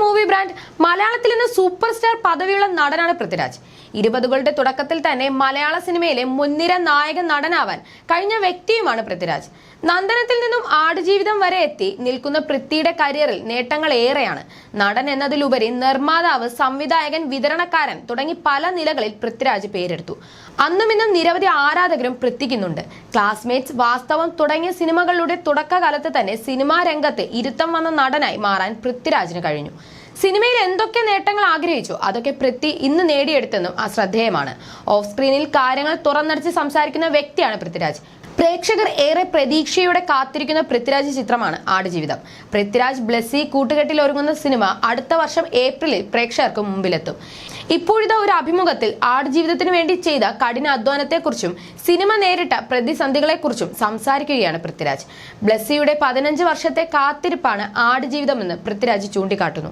Movie brand മലയാളത്തിൽ നിന്ന് super star പദവിയുള്ള നടനാണ് പൃഥ്വിരാജ്. ഇരുപതുകളുടെ തുടക്കത്തിൽ തന്നെ മലയാള സിനിമയിലെ മുൻനിര നായക നടനാവാൻ കഴിഞ്ഞ വ്യക്തിയുമാണ് പൃഥ്വിരാജ്. നന്ദനത്തിൽ നിന്നും ആടുജീവിതം വരെ എത്തി. നിൽക്കുന്ന പൃഥ്വിയുടെ കരിയറിൽ നേട്ടങ്ങൾ ഏറെയാണ്. നടൻ എന്നതിലുപരി നിർമ്മാതാവ് സംവിധായകൻ വിതരണക്കാരൻ തുടങ്ങി പല നിലകളിൽ പൃഥ്വിരാജ് പേരെടുത്തു. അന്നും ഇന്നും നിരവധി ആരാധകരും പൃഥ്വിക്കുന്നുണ്ട്. ക്ലാസ്മേറ്റ്സ് വാസ്തവം തുടങ്ങിയ സിനിമകളുടെ തുടക്കകാലത്ത് തന്നെ സിനിമാ രംഗത്ത് ഇരുത്തം വന്ന നടനായി മാറാൻ പൃഥ്വിരാജിന് കഴിഞ്ഞു. സിനിമയിൽ എന്തൊക്കെ നേട്ടങ്ങൾ ആഗ്രഹിച്ചു? അതൊക്കെ പൃഥ്വി ഇന്ന് നേടിയെടുത്തെന്നും അശ്രദ്ധേയമാണ്. ഓഫ് സ്ക്രീനിൽ കാര്യങ്ങൾ തുറന്നടിച്ച് സംസാരിക്കുന്ന വ്യക്തിയാണ് പൃഥ്വിരാജ്. പ്രേക്ഷകർ ഏറെ പ്രതീക്ഷയോടെ കാത്തിരിക്കുന്ന പൃഥ്വിരാജ് ചിത്രമാണ് ആടുജീവിതം. പൃഥ്വിരാജ് ബ്ലസ്സി കൂട്ടുകെട്ടിൽ ഒരുങ്ങുന്ന സിനിമ അടുത്ത വർഷം ഏപ്രിലിൽ പ്രേക്ഷകർക്ക് മുമ്പിലെത്തും. ഇപ്പോഴത്തെ ഒരു അഭിമുഖത്തിൽ ആടുജീവിതത്തിന് വേണ്ടി ചെയ്ത കഠിന അധ്വാനത്തെക്കുറിച്ചും സിനിമ നേരിട്ട പ്രതിസന്ധികളെക്കുറിച്ചും സംസാരിക്കുകയാണ് പൃഥ്വിരാജ്. ബ്ലസ്സിയുടെ പതിനഞ്ച് വർഷത്തെ കാത്തിരിപ്പാണ് ആടുജീവിതമെന്ന് പൃഥ്വിരാജ് ചൂണ്ടിക്കാട്ടുന്നു.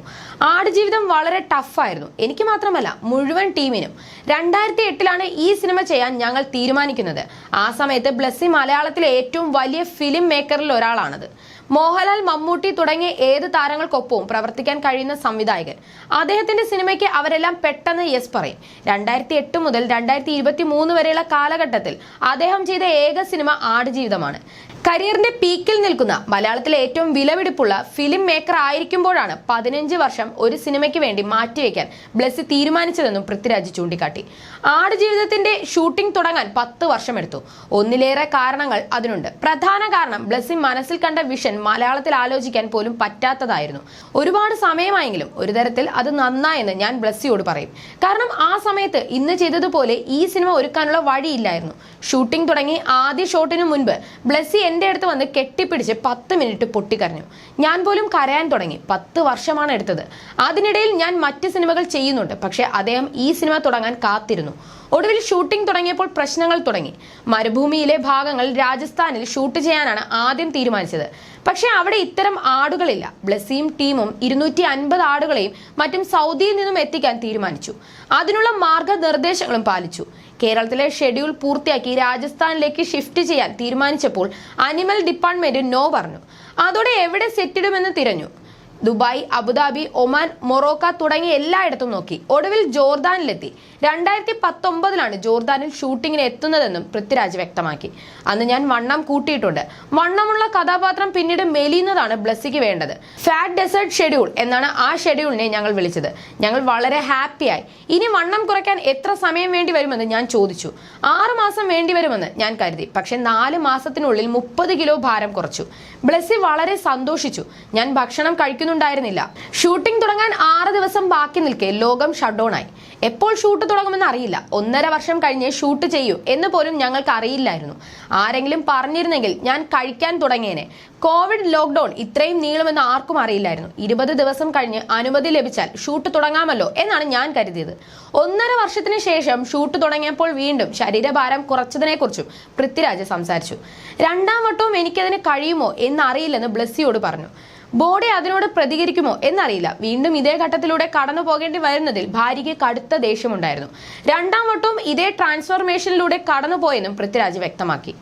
ആടുജീവിതം വളരെ ടഫായിരുന്നു. എനിക്ക് മാത്രമല്ല മുഴുവൻ ടീമിനും. രണ്ടായിരത്തി എട്ടിലാണ് ഈ സിനിമ ചെയ്യാൻ ഞങ്ങൾ തീരുമാനിക്കുന്നത്. ആ സമയത്ത് ബ്ലസ്സി മലയാളത്തിലെ ഏറ്റവും വലിയ ഫിലിം മേക്കറിൽ ഒരാളാണത്. മോഹൻലാൽ മമ്മൂട്ടി തുടങ്ങിയ ഏത് താരങ്ങൾക്കൊപ്പവും പ്രവർത്തിക്കാൻ കഴിയുന്ന സംവിധായകൻ. അദ്ദേഹത്തിന്റെ സിനിമയ്ക്ക് അവരെല്ലാം പെട്ടെന്ന് യെസ് പറയും. രണ്ടായിരത്തി എട്ട് മുതൽ രണ്ടായിരത്തി ഇരുപത്തി മൂന്ന് വരെയുള്ള കാലഘട്ടത്തിൽ അദ്ദേഹം ചെയ്ത ഏക സിനിമ ആടുജീവിതമാണ്. കരിയറിന്റെ പീക്കിൽ നിൽക്കുന്ന മലയാളത്തിലെ ഏറ്റവും വിലപിടിപ്പുള്ള ഫിലിം മേക്കർ ആയിരിക്കുമ്പോഴാണ് പതിനഞ്ച് വർഷം ഒരു സിനിമയ്ക്ക് വേണ്ടി മാറ്റിവെക്കാൻ ബ്ലസ്സി തീരുമാനിച്ചതെന്നും പൃഥ്വിരാജ് ചൂണ്ടിക്കാട്ടി. ആടുജീവിതത്തിന്റെ ഷൂട്ടിംഗ് തുടങ്ങാൻ പത്ത് വർഷമെടുത്തു. ഒന്നിലേറെ കാരണങ്ങൾ അതിനുണ്ട്. പ്രധാന കാരണം ബ്ലസ്സി മനസ്സിൽ കണ്ട വിഷൻ മലയാളത്തിൽ ആലോചിക്കാൻ പോലും പറ്റാത്തതായിരുന്നു. ഒരുപാട് സമയമായെങ്കിലും ഒരു തരത്തിൽ അത് നന്നായെന്ന് ഞാൻ ബ്ലസ്സിയോട് പറയും. കാരണം ആ സമയത്ത് ഇന്ന് ചെയ്തതുപോലെ ഈ സിനിമ ഒരുക്കാനുള്ള വഴിയില്ലായിരുന്നു. ഷൂട്ടിംഗ് തുടങ്ങി ആദ്യ ഷോട്ടിന് മുൻപ് ബ്ലസ്സി എന്റെ അടുത്ത് വന്ന് കെട്ടിപ്പിടിച്ച് പത്ത് മിനിറ്റ് പൊട്ടിക്കരഞ്ഞു. ഞാൻ പോലും കരയാൻ തുടങ്ങി. പത്ത് വർഷമാണ് എടുത്തത്. അതിനിടയിൽ ഞാൻ മറ്റ് സിനിമകൾ ചെയ്യുന്നുണ്ട്. പക്ഷേ അദ്ദേഹം ഈ സിനിമ തുടങ്ങാൻ കാത്തിരുന്നു. ഒടുവിൽ ഷൂട്ടിംഗ് തുടങ്ങിയപ്പോൾ പ്രശ്നങ്ങൾ തുടങ്ങി. മരുഭൂമിയിലെ ഭാഗങ്ങൾ രാജസ്ഥാനിൽ ഷൂട്ട് ചെയ്യാനാണ് ആദ്യം തീരുമാനിച്ചത്. പക്ഷേ അവിടെ ഇത്തരം ആടുകളില്ല. ബ്ലസ്സിയും ടീമും ഇരുന്നൂറ്റി അൻപത് ആടുകളെയും മറ്റും സൗദിയിൽ നിന്നും എത്തിക്കാൻ തീരുമാനിച്ചു. അതിനുള്ള മാർഗനിർദ്ദേശങ്ങളും പാലിച്ചു. കേരളത്തിലെ ഷെഡ്യൂൾ പൂർത്തിയാക്കി രാജസ്ഥാനിലേക്ക് ഷിഫ്റ്റ് ചെയ്യാൻ തീരുമാനിച്ചപ്പോൾ അനിമൽ ഡിപ്പാർട്ട്മെന്റ് നോ പറഞ്ഞു. അതോടെ എവിടെ സെറ്റിടുമെന്ന് തിരഞ്ഞു. ദുബായ് അബുദാബി ഒമാൻ മൊറോക്ക തുടങ്ങിയ എല്ലായിടത്തും നോക്കി. ഒടുവിൽ ജോർദാനിലെത്തി. രണ്ടായിരത്തി പത്തൊമ്പതിലാണ് ജോർദാനിൽ ഷൂട്ടിങ്ങിന് എത്തുന്നതെന്നും പൃഥ്വിരാജ് വ്യക്തമാക്കി. അന്ന് ഞാൻ വണ്ണം കൂട്ടിയിട്ടുണ്ട്. വണ്ണമുള്ള കഥാപാത്രം പിന്നീട് മെലിയുന്നതാണ് ബ്ലസ്സിക്ക് വേണ്ടത്. ഫാറ്റ് ഡെസേർട്ട് ഷെഡ്യൂൾ എന്നാണ് ആ ഷെഡ്യൂളിനെ ഞങ്ങൾ വിളിച്ചത്. ഞങ്ങൾ വളരെ ഹാപ്പിയായി. ഇനി വണ്ണം കുറയ്ക്കാൻ എത്ര സമയം വേണ്ടി വരുമെന്ന് ഞാൻ ചോദിച്ചു. ആറ് മാസം വേണ്ടി വരുമെന്ന് ഞാൻ കരുതി. പക്ഷെ നാല് മാസത്തിനുള്ളിൽ മുപ്പത് കിലോ ഭാരം കുറച്ചു. ബ്ലസ്സി വളരെ സന്തോഷിച്ചു. ഞാൻ ഭക്ഷണം കഴിക്കുന്നുണ്ടായിരുന്നില്ല. ഷൂട്ടിംഗ് തുടങ്ങാൻ ആറ് ദിവസം ബാക്കി നിൽക്കെ ലോകം ഷട്ട് ഡൗൺ ആയി എപ്പോൾ ഷൂട്ട് തുടങ്ങുമെന്ന് അറിയില്ല. ഒന്നര വർഷം കഴിഞ്ഞ് ഷൂട്ട് ചെയ്യൂ എന്ന് പോലും ഞങ്ങൾക്ക് അറിയില്ലായിരുന്നു. ആരെങ്കിലും പറഞ്ഞിരുന്നെങ്കിൽ ഞാൻ കഴിക്കാൻ തുടങ്ങിയേനെ. കോവിഡ് ലോക്ക്ഡൌൺ ഇത്രയും നീളുമെന്ന് ആർക്കും അറിയില്ലായിരുന്നു. ഇരുപത് ദിവസം കഴിഞ്ഞ് അനുമതി ലഭിച്ചാൽ ഷൂട്ട് തുടങ്ങാമല്ലോ എന്നാണ് ഞാൻ കരുതിയത്. ഒന്നര വർഷത്തിന് ശേഷം ഷൂട്ട് തുടങ്ങിയപ്പോൾ വീണ്ടും ശരീരഭാരം കുറച്ചതിനെക്കുറിച്ചും പൃഥ്വിരാജ് സംസാരിച്ചു. രണ്ടാം വട്ടവും എനിക്കതിന് കഴിയുമോ എന്നറിയില്ലെന്ന് ബ്ലസ്സിയോട് പറഞ്ഞു. ബോഡി അതിനോട് പ്രതികരിക്കുമോ എന്നറിയില്ല. വീണ്ടും ഇതേ ഘട്ടത്തിലൂടെ കടന്നു പോകേണ്ടി വരുന്നതിൽ ഭാര്യയ്ക്ക് കടുത്ത ദേഷ്യമുണ്ടായിരുന്നു. രണ്ടാം വട്ടവും ഇതേ ട്രാൻസ്ഫോർമേഷനിലൂടെ കടന്നുപോയെന്നും പൃഥ്വിരാജ് വ്യക്തമാക്കി.